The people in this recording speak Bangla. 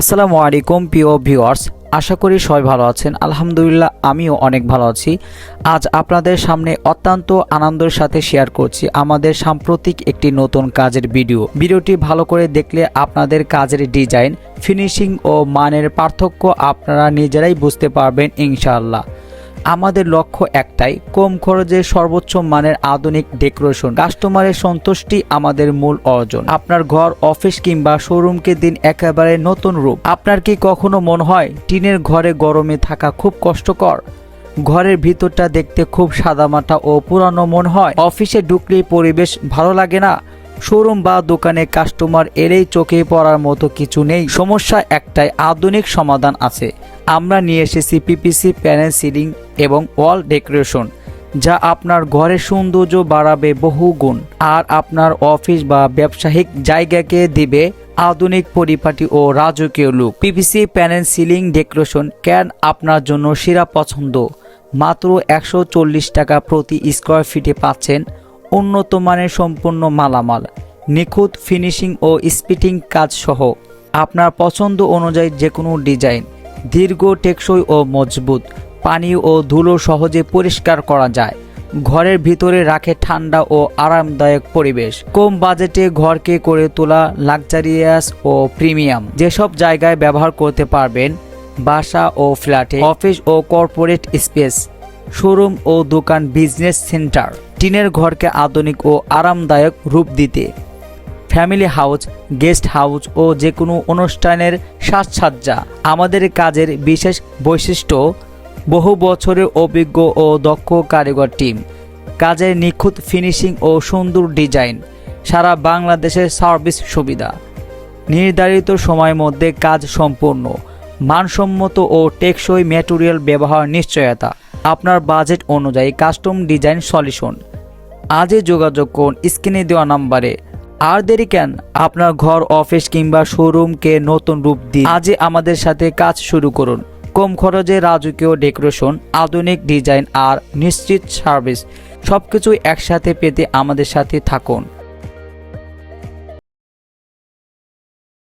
আসসালামু আলাইকুম, প্রিয় ভিউয়ার্স। আশা করি সবাই ভালো আছেন। আলহামদুলিল্লাহ, আমিও অনেক ভালো আছি। আজ আপনাদের সামনে অত্যন্ত আনন্দের সাথে শেয়ার করছি আমাদের সাম্প্রতিক একটি নতুন কাজের ভিডিও ভিডিওটি ভালো করে দেখলে আপনাদের কাজের ডিজাইন ফিনিশিং ও মানের পার্থক্য আপনারা নিজেরাই বুঝতে পারবেন, ইনশাআল্লাহ। আমাদের লক্ষ্য একটাই, কম খরচে সর্বোচ্চ মানের আধুনিক ডেকোরেশন। কাস্টমারের সন্তুষ্টি আমাদের মূল অর্জন। আপনার ঘর, অফিস কিংবা শোরুমকে দিন একেবারে নতুন রূপ। আপনার কি কখনো মনে হয়, টিনের ঘরে গরমে থাকা খুব কষ্টকর? ঘরের ভিতরটা দেখতে খুব সাদামাটা ও পুরানো মন হয়। অফিসে ঢুকলেই পরিবেশ ভালো লাগে না? শোরুম বা দোকানে কাস্টমার এলেই চোখে পড়ার মতো কিছু নেই। সমস্যা একটাই, আধুনিক সমাধান আছে। আমরা নিয়ে এসেছি পিপিসি প্যানেল সিলিং এবং ওয়াল ডেকোরেশন যা আপনার ঘরের সৌন্দর্য বাড়াবে বহু গুণ। আর আপনার অফিস বা ব্যবসায়িক জায়গাকে দিবে আধুনিক পরিপাটি ও রাজকীয় look PVC panel ceiling decoration can আপনার জন্য সেরা পছন্দ। মাত্র একশো চল্লিশ টাকা প্রতি স্কোয়ার ফিটে পাচ্ছেন উন্নত মানের সম্পূর্ণ মালামাল, নিখুঁত ফিনিশিং ও স্পিটিং কাজ সহ আপনার পছন্দ অনুযায়ী যে কোনো ডিজাইন, দীর্ঘ, টেকসই ও মজবুত পানি ও ধুলো সহজে পরিষ্কার করা যায়। ঘরের ভিতরে রাখে ঠান্ডা ও আরামদায়ক পরিবেশ। কম বাজেটে ঘরকে করে তোলা লাক্সারিয়াস ও প্রিমিয়াম। যেসব জায়গায় ব্যবহার করতে পারবেন, বাসা ও ফ্ল্যাটে, অফিস ও কর্পোরেট স্পেস, শোরুম ও দোকান বিজনেস সেন্টার। টিনের ঘরকে আধুনিক ও আরামদায়ক রূপ দিতে। ফ্যামিলি হাউস, গেস্ট হাউস ও যে কোনো অনুষ্ঠানের সাজসজ্জা আমাদের কাজের বিশেষ বৈশিষ্ট্য। বহু বছরের অভিজ্ঞ ও দক্ষ কারিগর টিম, কাজের নিখুঁত ফিনিশিং ও সুন্দর ডিজাইন, সারা বাংলাদেশের সার্ভিস সুবিধা। নির্ধারিত সময়ের মধ্যে কাজ সম্পূর্ণ, মানসম্মত ও টেকসই ম্যাটেরিয়াল ব্যবহার নিশ্চয়তা। আপনার বাজেট অনুযায়ী কাস্টম ডিজাইন সলিউশন আজই যোগাযোগ করুন স্ক্রিনে দেওয়া নাম্বারে। আর দেরি কেন? আপনার ঘর, অফিস কিংবা শোরুমকে নতুন রূপ দিয়ে আজই আমাদের সাথে কাজ শুরু করুন। কম খরচে রাজকীয় ডেকোরেশন, আধুনিক ডিজাইন আর নিশ্চিত সার্ভিস, সবকিছু একসাথে পেতে আমাদের সাথে থাকুন।